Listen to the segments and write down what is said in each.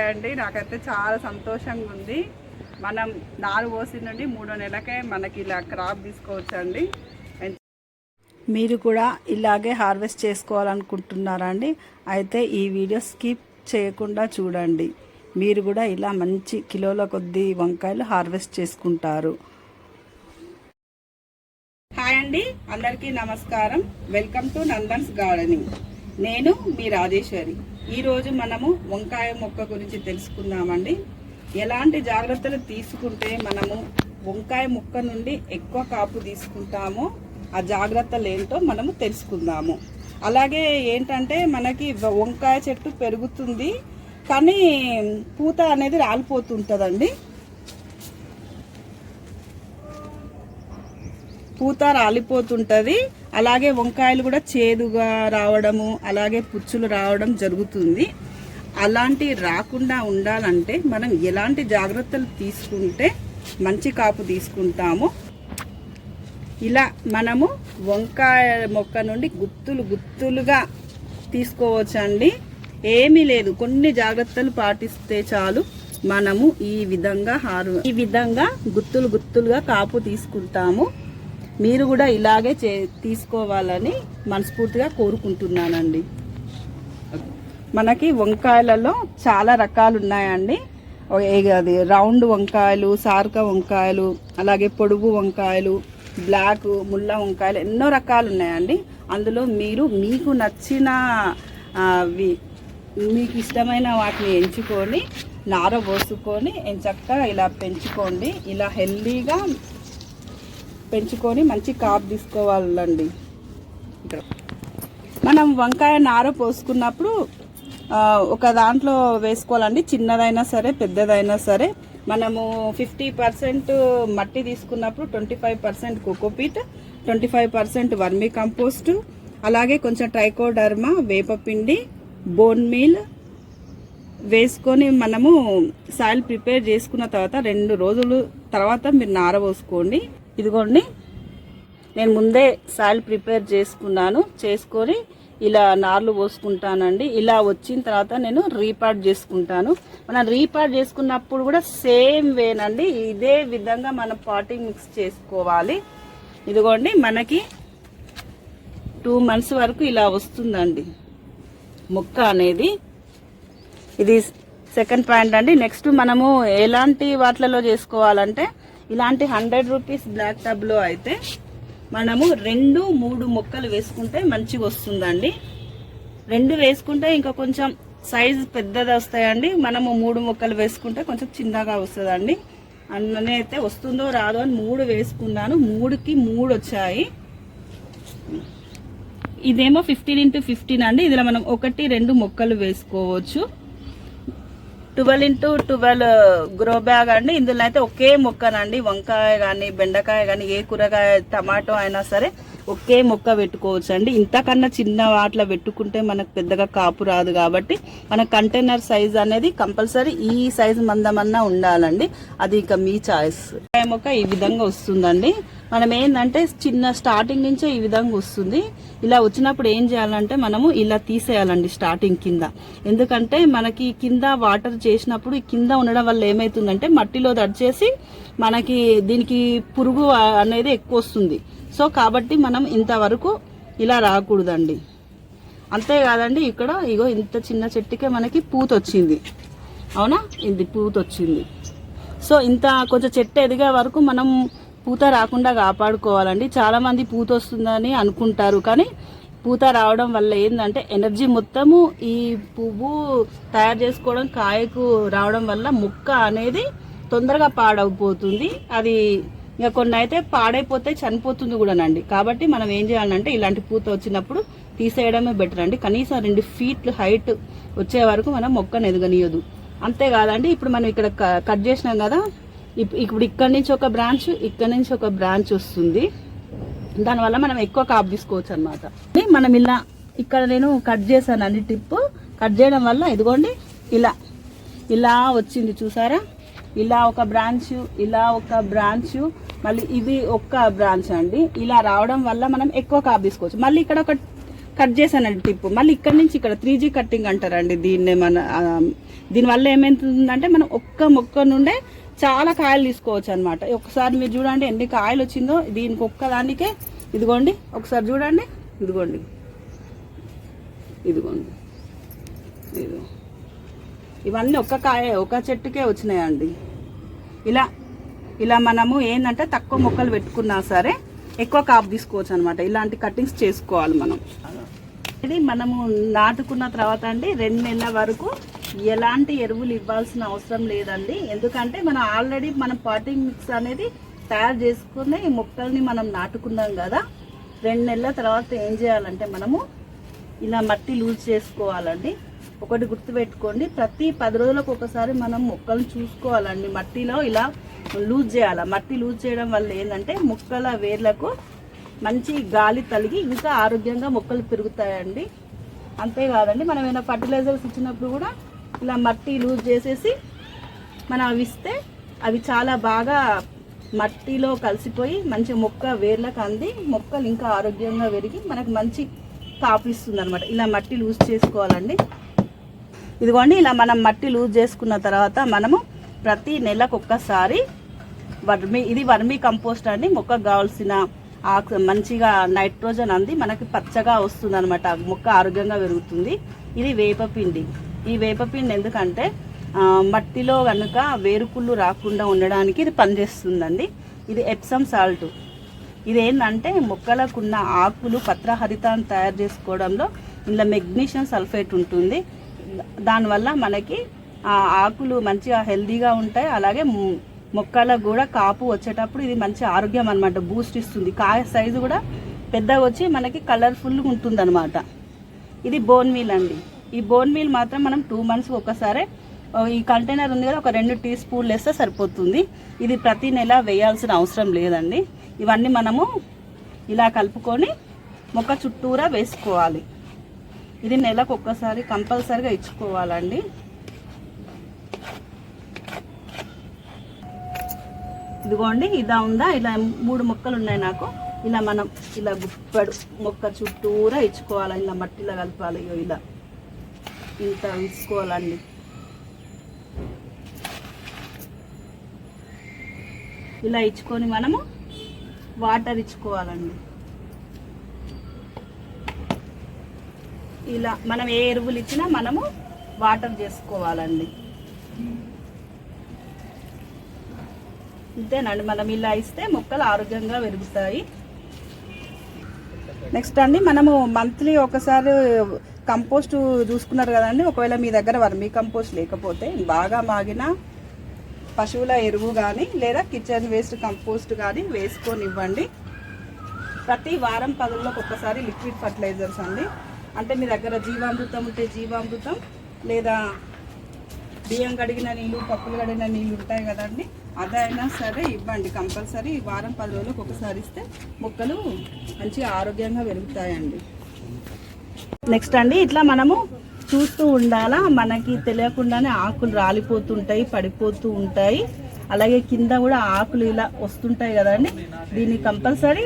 అండి. నాకైతే చాలా సంతోషంగా ఉంది. మనం నారు పోసి నుండి మూడో నెలకే మనకి ఇలా క్రాప్ తీసుకోవచ్చండి. మీరు కూడా ఇలాగే హార్వెస్ట్ చేసుకోవాలనుకుంటున్నారా అండి? అయితే ఈ వీడియో స్కిప్ చేయకుండా చూడండి. మీరు కూడా ఇలా మంచి కిలోల కొద్ది వంకాయలు హార్వెస్ట్ చేసుకుంటారు. హాయ్ అండి. అందరికీ నమస్కారం. Welcome to Nandan's gardening. నేను మీ రాజేశ్వరి. ఈరోజు మనము వంకాయ మొక్క గురించి తెలుసుకుందామండి. ఎలాంటి జాగ్రత్తలు తీసుకుంటే మనము వంకాయ మొక్క నుండి ఎక్కువ కాపు తీసుకుంటామో ఆ జాగ్రత్తలు ఏంటో మనము తెలుసుకుందాము. అలాగే ఏంటంటే మనకి వంకాయ చెట్టు పెరుగుతుంది కానీ పూత అనేది రాలిపోతుంటుందండి. పూత రాలిపోతుంటుంది. అలాగే వంకాయలు కూడా చేదుగా రావడము అలాగే పుచ్చులు రావడం జరుగుతుంది. అలాంటి రాకుండా ఉండాలంటే మనం ఎలాంటి జాగ్రత్తలు తీసుకుంటే మంచి కాపు తీసుకుంటామో ఇలా మనము వంకాయ మొక్క నుండి గుత్తులు గుత్తులుగా తీసుకోవచ్చండి. ఏమీ లేదు కొన్ని జాగ్రత్తలు పాటిస్తే చాలు మనము ఈ విధంగా హారు ఈ విధంగా గుత్తులు గుత్తులుగా కాపు తీసుకుంటాము. మీరు కూడా ఇలాగే చే తీసుకోవాలని మనస్ఫూర్తిగా కోరుకుంటున్నానండి. మనకి వంకాయలలో చాలా రకాలు ఉన్నాయండి. అది రౌండ్ వంకాయలు సార్క వంకాయలు అలాగే పొడుగు వంకాయలు బ్లాక్ ముళ్ళ వంకాయలు ఎన్నో రకాలు ఉన్నాయండి. అందులో మీరు మీకు నచ్చిన వి- మీకు ఇష్టమైన వాటిని ఎంచుకొని నార పోసుకొని చక్కగా ఇలా పెంచుకోండి. ఇలా హెల్దీగా పెంచుకొని మంచి కాపు తీసుకోవాలండి. ఇక్కడ. మనం వంకాయ నార పోసుకున్నప్పుడు ఒక దాంట్లో వేసుకోవాలండి. చిన్నదైనా సరే పెద్దదైనా సరే. మనము ఫిఫ్టీ పర్సెంట్ మట్టి తీసుకున్నప్పుడు twenty five percent cocopeat twenty five percent vermicompost అలాగే కొంచెం ట్రైకోడర్మా వేపపిండి బోన్ మీల్ వేసుకొని మనము సాయిల్ ప్రిపేర్ చేసుకున్న తర్వాత రెండు రోజులు తర్వాత మీరు నార పోసుకోండి. ఇదిగోండి నేను ముందే సాయిల్ ప్రిపేర్ చేసుకున్నాను చేసుకొని ఇలా నార్లు పోసుకుంటానండి. ఇలా వచ్చిన తర్వాత నేను రీపాట్ చేసుకుంటాను. మనం రీపాట్ చేసుకున్నప్పుడు కూడా సేమ్ వేనండి. ఇదే విధంగా మనం పాటింగ్ మిక్స్ చేసుకోవాలి. ఇదిగోండి మనకి టూ మంత్స్ వరకు ఇలా వస్తుందండి. మొక్క అనేది ఇది సెకండ్ పాయింట్ అండి. నెక్స్ట్ మనము ఎలాంటి వాటిలలో చేసుకోవాలంటే ఇలాంటి హండ్రెడ్ రూపీస్ బ్లాక్ టబ్లో అయితే మనము రెండు మూడు మొక్కలు వేసుకుంటే మంచిగా వస్తుందండి. రెండు వేసుకుంటే ఇంకా కొంచెం సైజ్ పెద్దది వస్తాయండి. మనము మూడు మొక్కలు వేసుకుంటే కొంచెం చిన్నగా వస్తుందండి. అన్ననే అయితే వస్తుందో రాదో అని మూడు వేసుకున్నాను. మూడుకి మూడు వచ్చాయి. ఇదేమో ఫిఫ్టీన్ ఇంటూ ఫిఫ్టీన్ అండి. ఇందులో మనం ఒకటి రెండు మొక్కలు వేసుకోవచ్చు. Twelve into twelve grow bag అండి. ఇందులో అయితే ఒకే మొక్కనండి. వంకాయ కానీ బెండకాయ కానీ ఏ కూరగాయ టమాటో అయినా సరే ఒకే మొక్క పెట్టుకోవచ్చు అండి ఇంతకన్నా చిన్న వాటిలో పెట్టుకుంటే మనకు పెద్దగా కాపు రాదు కాబట్టి మన కంటైనర్ సైజ్ అనేది కంపల్సరీ ఈ సైజ్ మందమన్నా ఉండాలండి. అది ఇక మీ చాయిస్. మొక్క ఈ విధంగా వస్తుందండి. మనం ఏంటంటే చిన్న స్టార్టింగ్ నుంచే ఈ విధంగా వస్తుంది. ఇలా వచ్చినప్పుడు ఏం చేయాలంటే మనము ఇలా తీసేయాలండి స్టార్టింగ్ కింద. ఎందుకంటే మనకి కింద వాటర్ చేసినప్పుడు కింద ఉండడం వల్ల ఏమవుతుందంటే మట్టిలో దడిచేసి మనకి దీనికి పురుగు అనేది ఎక్కువ వస్తుంది. సో కాబట్టి మనం ఇంతవరకు ఇలా రాకూడదండి. అంతేకాదండి ఇక్కడ ఇగో ఇంత చిన్న చెట్టుకే మనకి పూత వచ్చింది అవునా? ఇది పూత వచ్చింది సో ఇంత కొంచెం చెట్టు ఎదిగే వరకు మనం పూత రాకుండా కాపాడుకోవాలండి. చాలామంది పూత వస్తుందని అనుకుంటారు. కానీ పూత రావడం వల్ల ఏంటంటే ఎనర్జీ మొత్తము ఈ పువ్వు తయారు చేసుకోవడం కాయకు రావడం వల్ల మొక్క అనేది తొందరగా పాడైపోతుంది అది ఇంకా కొన్ని అయితే పాడైపోతే చనిపోతుంది కూడానండి. కాబట్టి మనం ఏం చేయాలంటే ఇలాంటి పూత వచ్చినప్పుడు తీసేయడమే బెటర్ అండి. కనీసం రెండు ఫీట్లు హైట్ వచ్చే వరకు మనం మొక్కను ఎదగనీయదు. అంతేకాదండి ఇప్పుడు మనం ఇక్కడ క- కట్ చేసినాం కదా ఇప్పుడు ఇక్కడ నుంచి ఒక బ్రాంచ్ ఇక్కడ నుంచి ఒక బ్రాంచ్ వస్తుంది. దానివల్ల మనం ఎక్కువ కాపు తీసుకోవచ్చు అనమాట మనం ఇలా ఇక్కడ నేను కట్ చేశానండి టిప్ కట్ చేయడం వల్ల ఇదిగోండి ఇలా ఇలా వచ్చింది చూసారా? ఇలా ఒక బ్రాంచ్ ఇలా ఒక బ్రాంచ్ మళ్ళీ ఇది ఒక్క బ్రాంచ్ అండి. ఇలా రావడం వల్ల మనం ఎక్కువ కాపు తీసుకోవచ్చు. మళ్ళీ ఇక్కడ ఒక కట్ చేశానండి టిప్పు. మళ్ళీ ఇక్కడ నుంచి ఇక్కడ త్రీ జీ కట్టింగ్ అంటారండి దీన్ని మన దీనివల్ల ఏమవుతుందంటే మనం ఒక్క మొక్క నుండే చాలా కాయలు తీసుకోవచ్చు అనమాట ఒకసారి మీరు చూడండి ఎన్ని కాయలు వచ్చిందో దీనికి ఒక్కదానికే ఇదిగోండి ఒకసారి చూడండి ఇదిగోండి. ఇదిగోండి. ఇదిగో. ఇవన్నీ ఒక్క కాయ ఒక చెట్టుకే వచ్చినాయండి. ఇలా ఇలా మనము ఏంటంటే తక్కువ మొక్కలు పెట్టుకున్నా సరే ఎక్కువ కాపు తీసుకోవచ్చు అనమాట ఇలాంటి కటింగ్స్ చేసుకోవాలి మనం. ఇది మనము నాటుకున్న తర్వాత అండి రెండు నెలల వరకు ఎలాంటి ఎరువులు ఇవ్వాల్సిన అవసరం లేదండి. ఎందుకంటే మనం ఆల్రెడీ మనం పాటింగ్ మిక్స్ అనేది తయారు చేసుకుని ఈ మొక్కల్ని మనం నాటుకున్నాం కదా. రెండు నెలల తర్వాత ఏం చేయాలంటే మనము ఇలా మట్టి లూజ్ చేసుకోవాలండి. ఒకటి గుర్తుపెట్టుకోండి ప్రతి పది రోజులకు ఒకసారి మనం మొక్కలను చూసుకోవాలండి. మట్టిలో ఇలా లూజ్ చేయాలి? మట్టి లూజ్ చేయడం వల్ల ఏంటంటే మొక్కల వేర్లకు మంచి గాలి తలిగి ఇంకా ఆరోగ్యంగా మొక్కలు పెరుగుతాయండి. అంతేకాదండి మనం ఏమైనా ఫర్టిలైజర్స్ ఇచ్చినప్పుడు కూడా ఇలా మట్టి లూజ్ చేసేసి మనం అవి ఇస్తే అవి చాలా బాగా మట్టిలో కలిసిపోయి మంచి మొక్క వేర్లకు అంది. మొక్కలు ఇంకా ఆరోగ్యంగా పెరిగి మనకు మంచి కాపు ఇస్తుంది అనమాట ఇలా మట్టి లూజ్ చేసుకోవాలండి. ఇదిగోండి ఇలా మనం మట్టి లూజ్ చేసుకున్న తర్వాత మనము ప్రతి నెలకు ఒక్కసారి వర్మి ఇది వర్మీ కంపోస్ట్ అండి. మొక్కకు కావాల్సిన ఆక్సి మంచిగా నైట్రోజన్ అంది. మనకి పచ్చగా వస్తుంది అనమాట మొక్క ఆరోగ్యంగా పెరుగుతుంది. ఇది వేపపిండి. ఈ వేపపిండి ఎందుకంటే మట్టిలో కనుక వేరుకుళ్ళు రాకుండా ఉండడానికి ఇది పనిచేస్తుందండి. ఇది ఎప్సమ్ సాల్ట్ ఇది ఏంటంటే మొక్కలకున్న ఆకులు పత్రహరితాన్ని తయారు చేసుకోవడంలో ఇందులో మెగ్నీషియం సల్ఫేట్ ఉంటుంది. దానివల్ల మనకి ఆ ఆకులు మంచిగా హెల్దీగా ఉంటాయి. అలాగే మొక్కలకు కూడా కాపు వచ్చేటప్పుడు ఇది మంచి ఆరోగ్యం అనమాట బూస్ట్ ఇస్తుంది. కాయ సైజు కూడా పెద్దగా వచ్చి మనకి కలర్ఫుల్గా ఉంటుంది ఇది బోన్ మీల్ అండి. ఈ బోన్ మీల్ మాత్రం మనం టూ మంత్స్ ఒకసారి ఈ కంటైనర్ ఉంది కదా ఒక రెండు టీ స్పూన్లు వేస్తే సరిపోతుంది. ఇది ప్రతి నెల వేయాల్సిన అవసరం లేదండి. ఇవన్నీ మనము ఇలా కలుపుకొని మొక్క చుట్టూరా వేసుకోవాలి. ఇది నెలకు ఒక్కసారి కంపల్సరిగా ఇచ్చుకోవాలండి. ఇదిగోండి ఇదా ఉందా? ఇలా మూడు మొక్కలు ఉన్నాయి నాకు. ఇలా మనం ఇలా గుప్పడు మొక్క చుట్టూరా ఇచ్చుకోవాలి? ఇలా మట్టిలో కలపాలి ఇగో ఇలా. ఇంత ఇచ్చుకోవాలండి ఇలా ఇచ్చుకొని మనము వాటర్ ఇచ్చుకోవాలండి. ఇలా మనం ఏ ఎరువులు ఇచ్చినా మనము వాటర్ చేసుకోవాలండి. ఇంతేనండి మనం ఇలా ఇస్తే మొక్కలు ఆరోగ్యంగా పెరుగుతాయి. నెక్స్ట్ అండి మనము మంత్లీ ఒకసారి కంపోస్ట్ చూసుకున్నారు కదండి ఒకవేళ మీ దగ్గర వర్మీ కంపోస్ట్ లేకపోతే బాగా మాగిన పశువుల ఎరువు కానీ లేదా కిచెన్ వేస్ట్ కంపోస్ట్ కానీ వేసుకొని ఇవ్వండి ప్రతి వారం పదుల్లోకి ఒక్కసారి లిక్విడ్ ఫర్టిలైజర్స్ అండి. అంటే మీ దగ్గర జీవామృతం ఉంటే జీవామృతం లేదా బియ్యం కడిగిన నీళ్ళు పప్పులు కడిగిన నీళ్ళు ఉంటాయి కదండి అదైనా సరే ఇవ్వండి. కంపల్సరీ వారం పది రోజులకు ఒకసారి ఇస్తే మొక్కలు మంచిగా ఆరోగ్యంగా పెరుగుతాయండి. నెక్స్ట్ అండి ఇట్లా మనము చూస్తూ ఉండాలా? మనకి తెలియకుండానే ఆకులు రాలిపోతుంటాయి పడిపోతూ ఉంటాయి. అలాగే కింద కూడా ఆకులు ఇలా వస్తుంటాయి కదండి. దీన్ని కంపల్సరీ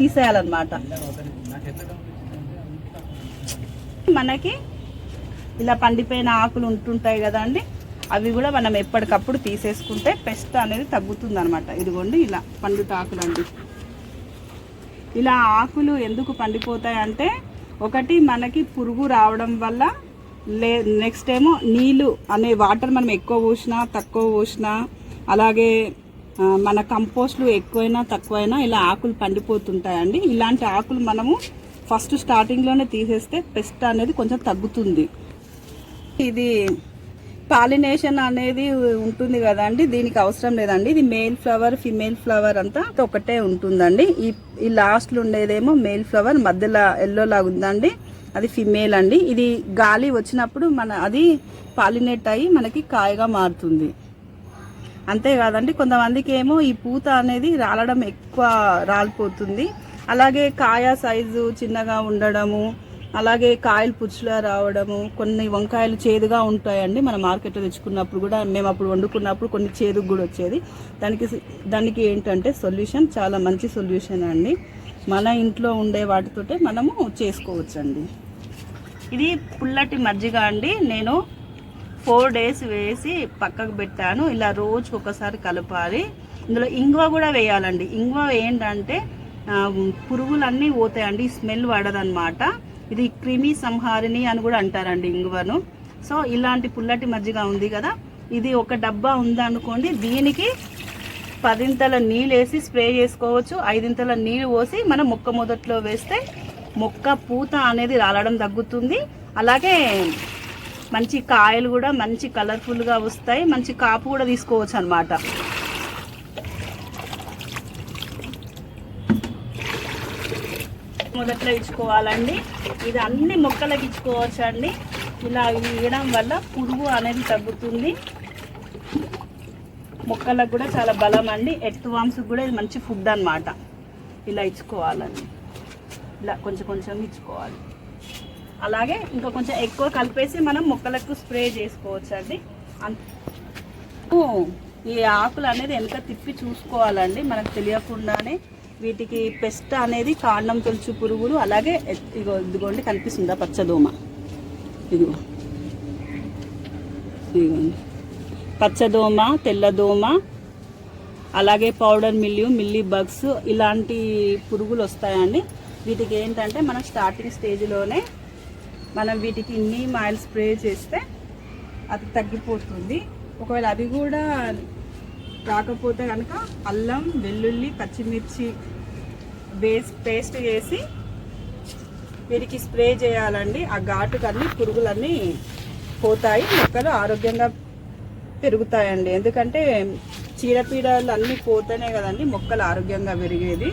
తీసేయాలన్నమాట. మనకి ఇలా పండిపోయిన ఆకులు ఉంటుంటాయి కదండి. అవి కూడా మనం ఎప్పటికప్పుడు తీసేసుకుంటే పెస్ట్ అనేది తగ్గుతుంది అనమాట ఇదిగోండి ఇలా పండుట ఆకులు అండి ఇలా ఆకులు ఎందుకు పండిపోతాయి అంటే ఒకటి మనకి పురుగు రావడం వల్ల లే నెక్స్ట్ ఏమో నీళ్ళు అనే వాటర్ మనం ఎక్కువ పోసినా తక్కువ పోసినా అలాగే మన కంపోస్ట్లు ఎక్కువైనా తక్కువైనా ఇలా ఆకులు పండిపోతుంటాయండి. ఇలాంటి ఆకులు మనము ఫస్ట్ స్టార్టింగ్లోనే తీసేస్తే పెస్ట్ అనేది కొంచెం తగ్గుతుంది. ఇది పాలినేషన్ అనేది ఉంటుంది కదండి దీనికి అవసరం లేదండి. ఇది మేల్ ఫ్లవర్ ఫిమేల్ ఫ్లవర్ అంతా ఒకటే ఉంటుందండి. ఈ ఈ లాస్ట్లో ఉండేదేమో మేల్ ఫ్లవర్ మధ్యలో ఎల్లో లాగా ఉందండి. అది ఫిమేల్ అండి. ఇది గాలి వచ్చినప్పుడు మన అది పాలినేట్ అయ్యి మనకి కాయగా మారుతుంది. అంతేకాదండి కొంతమందికి ఏమో ఈ పూత అనేది రాలడం ఎక్కువ రాలిపోతుంది. అలాగే కాయ సైజు చిన్నగా ఉండడము అలాగే కాయలు పుచ్చులా రావడము కొన్ని వంకాయలు చేదుగా ఉంటాయండి మన మార్కెట్లో తెచ్చుకున్నప్పుడు కూడా. మేము అప్పుడు వండుకున్నప్పుడు కొన్ని చేదుకు కూడా వచ్చేది. దానికి దానికి ఏంటంటే సొల్యూషన్ చాలా మంచి సొల్యూషన్ అండి. మన ఇంట్లో ఉండే వాటితోటే మనము చేసుకోవచ్చండి. ఇది పుల్లటి మజ్జిగ అండి. నేను ఫోర్ డేస్ వేసి పక్కకు పెట్టాను. ఇలా రోజుకి ఒకసారి కలపాలి. ఇందులో ఇంగువ కూడా వేయాలండి. ఇంగువ ఏంటంటే పురుగులన్నీ పోతాయండి. స్మెల్ పడదనమాట ఇది క్రిమి సంహారిణి అని కూడా అంటారండి ఇంగువను. సో ఇలాంటి పుల్లటి మజ్జిగ ఉంది కదా ఇది ఒక డబ్బా ఉందనుకోండి దీనికి పదింతల నీళ్ళు వేసి స్ప్రే చేసుకోవచ్చు. ఐదింతల నీళ్ళు పోసి మనం మొక్క మొదట్లో వేస్తే మొక్క పూత అనేది రాలడం తగ్గుతుంది. అలాగే మంచి కాయలు కూడా మంచి కలర్ఫుల్గా వస్తాయి. మంచి కాపు కూడా తీసుకోవచ్చు అనమాట మొదట్లో ఇచ్చుకోవాలండి. ఇది అన్ని మొక్కలకు ఇచ్చుకోవచ్చు అండి ఇలా ఇవ్వడం వల్ల పురుగు అనేది తగ్గుతుంది. మొక్కలకు కూడా చాలా బలం అండి ఎత్తు వాంసుకు కూడా ఇది మంచి ఫుడ్ అన్నమాట. ఇలా ఇచ్చుకోవాలండి. ఇలా కొంచెం కొంచెం ఇచ్చుకోవాలి. అలాగే ఇంకా కొంచెం ఎక్కువ కలిపేసి మనం మొక్కలకు స్ప్రే చేసుకోవచ్చు అండి అంత ఈ ఆకులు అనేది వెనక తిప్పి చూసుకోవాలండి? మనకు తెలియకుండానే వీటికి పెస్ట్ అనేది కాండం తొలుచు పురుగులు అలాగే ఇగో ఇదిగోండి కనిపిస్తుందా పచ్చదోమ ఇదిగో. ఇదిగోండి. పచ్చదోమ తెల్లదోమ అలాగే పౌడర్ మిల్లి మిల్లీ బగ్స్ ఇలాంటి పురుగులు వస్తాయండి. వీటికి ఏంటంటే మనం స్టార్టింగ్ స్టేజ్లోనే మనం వీటికి నీమ్ ఆయిల్ స్ప్రే చేస్తే అది తగ్గిపోతుంది. ఒకవేళ అది కూడా రాకపోతే కనుక అల్లం వెల్లుల్లి పచ్చిమిర్చి వేసి పేస్ట్ చేసి వీరికి స్ప్రే చేయాలండి. ఆ ఘాటుకన్నీ పురుగులన్నీ పోతాయి. మొక్కలు ఆరోగ్యంగా పెరుగుతాయండి. ఎందుకంటే చీడపీడలు అన్నీ పోతేనే కదండి మొక్కలు ఆరోగ్యంగా పెరిగేది.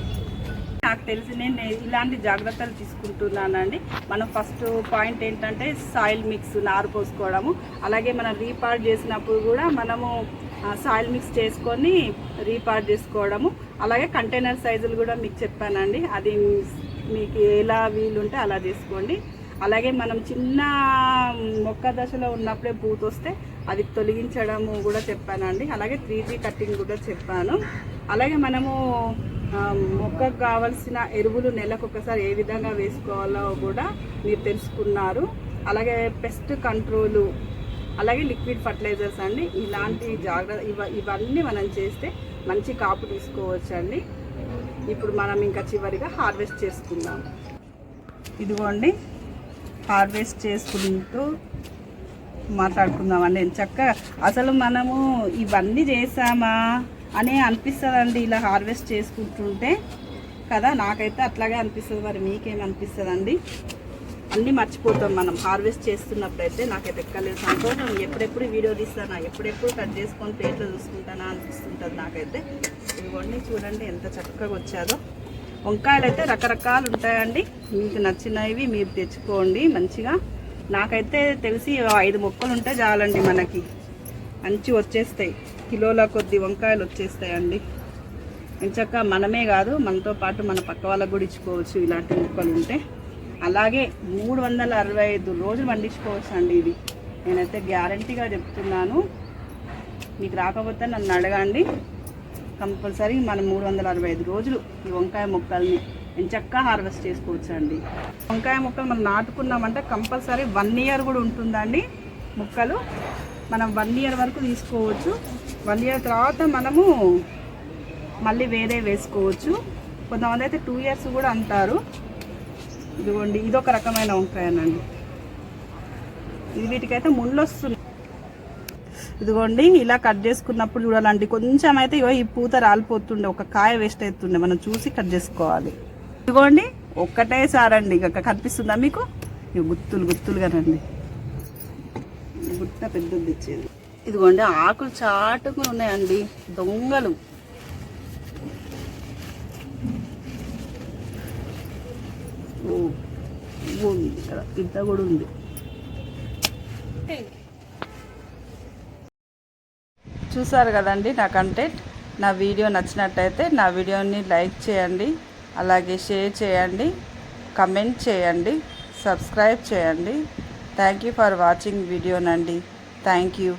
నాకు తెలిసి నేను ఇలాంటి జాగ్రత్తలు తీసుకుంటున్నానండి. మనం ఫస్ట్ పాయింట్ ఏంటంటే సాయిల్ మిక్స్ నారు పోసుకోవడము. అలాగే మనం రీపార్ట్ చేసినప్పుడు కూడా మనము సాయిల్ మిక్స్ చేసుకొని రీపార్ట్ చేసుకోవడము. అలాగే కంటైనర్ సైజులు కూడా మీకు చెప్పానండి. అది మీకు ఎలా వీలుంటే అలా చేసుకోండి. అలాగే మనం చిన్న మొక్క దశలో ఉన్నప్పుడే పూత వస్తే అది తొలగించడము కూడా చెప్పానండి. అలాగే త్రీ జీ కటింగ్ కూడా చెప్పాను. అలాగే మనము మొక్కకు కావలసిన ఎరువులు నెలకు ఒకసారి ఏ విధంగా వేసుకోవాలో కూడా మీరు తెలుసుకున్నారు. అలాగే పెస్ట్ కంట్రోలు అలాగే లిక్విడ్ ఫర్టిలైజర్స్ అండి. ఇలాంటి జాగ్రత్త ఇవ ఇవన్నీ మనం చేస్తే మంచి కాపు తీసుకోవచ్చండి. ఇప్పుడు మనం ఇంకా చివరిగా హార్వెస్ట్ చేసుకుందాం. ఇదిగోండి. హార్వెస్ట్ చేసుకుంటూ మాట్లాడుకుందామండి. చక్కగా అసలు మనము ఇవన్నీ చేసామా? అని అనిపిస్తుందండి ఇలా హార్వెస్ట్ చేసుకుంటుంటే. కదా నాకైతే అట్లాగే అనిపిస్తుంది మరి మీకేమనిపిస్తుందండి అన్నీ మర్చిపోతాం మనం హార్వెస్ట్ చేస్తున్నప్పుడైతే నాకైతే ఎక్కలేదు సంతోషం ఎప్పుడెప్పుడు వీడియో తీస్తానా ఎప్పుడెప్పుడు కట్ చేసుకొని ప్లేట్లో చూసుకుంటానా అనిపిస్తుంటుంది నాకైతే. ఇదిగోండి చూడండి ఎంత చక్కగా వచ్చాదో. వంకాయలు అయితే రకరకాలు ఉంటాయండి. మీకు నచ్చినవి మీరు తెచ్చుకోండి మంచిగా. నాకైతే తెలిసి ఐదు మొక్కలు ఉంటే చాలండి మనకి. మంచి వచ్చేస్తాయి. కిలోల కొద్ది వంకాయలు వచ్చేస్తాయండి. ఎంచక్క మనమే కాదు మనతో పాటు మన పక్క వాళ్ళకు కూడా ఇచ్చుకోవచ్చు ఇలాంటి మొక్కలు ఉంటే. అలాగే మూడు వందల అరవై ఐదు రోజులు పండించుకోవచ్చు అండి ఇది. నేనైతే గ్యారంటీగా చెప్తున్నాను. మీకు రాకపోతే నన్ను అడగండి. కంపల్సరీ మనం మూడు వందల అరవై ఐదు రోజులు ఈ వంకాయ మొక్కల్ని ఎంచక్కా హార్వెస్ట్ చేసుకోవచ్చు అండి వంకాయ మొక్కలు మనం నాటుకున్నామంటే కంపల్సరీ వన్ ఇయర్ కూడా ఉంటుందండి మొక్కలు. మనం వన్ ఇయర్ వరకు తీసుకోవచ్చు. వన్ ఇయర్ తర్వాత మనము మళ్ళీ వేరే వేసుకోవచ్చు. కొంతమంది అయితే టూ ఇయర్స్ కూడా అంటారు. ఇదిగోండి ఇదొక రకమైన వంకాయనండి. ఇది వీటికైతే ముళ్ళు వస్తుంది ఇదిగోండి ఇలా కట్ చేసుకున్నప్పుడు చూడాలండి. కొంచెం అయితే ఇగో ఈ పూత రాలిపోతుండే ఒక కాయ వేస్ట్ అవుతుండే మనం చూసి కట్ చేసుకోవాలి. ఇదిగోండి ఒక్కటే సారండి. ఇక కనిపిస్తుందా మీకు? ఇక గుత్తులు గుత్తులుగా రండి గుట్ట పెద్దది ఇచ్చేది. ఇదిగోండి ఆకులు చాటుకుని ఉన్నాయండి దొంగలు. ఉంది ఇక్కడ ఇంత కూడా ఉంది. చూసారు కదండి నా కంటెంట్ నా వీడియో నచ్చినట్టయితే నా వీడియోని లైక్ చేయండి అలాగే షేర్ చేయండి కమెంట్ చేయండి సబ్స్క్రైబ్ చేయండి. Thank you for watching వీడియోనండి. Thank you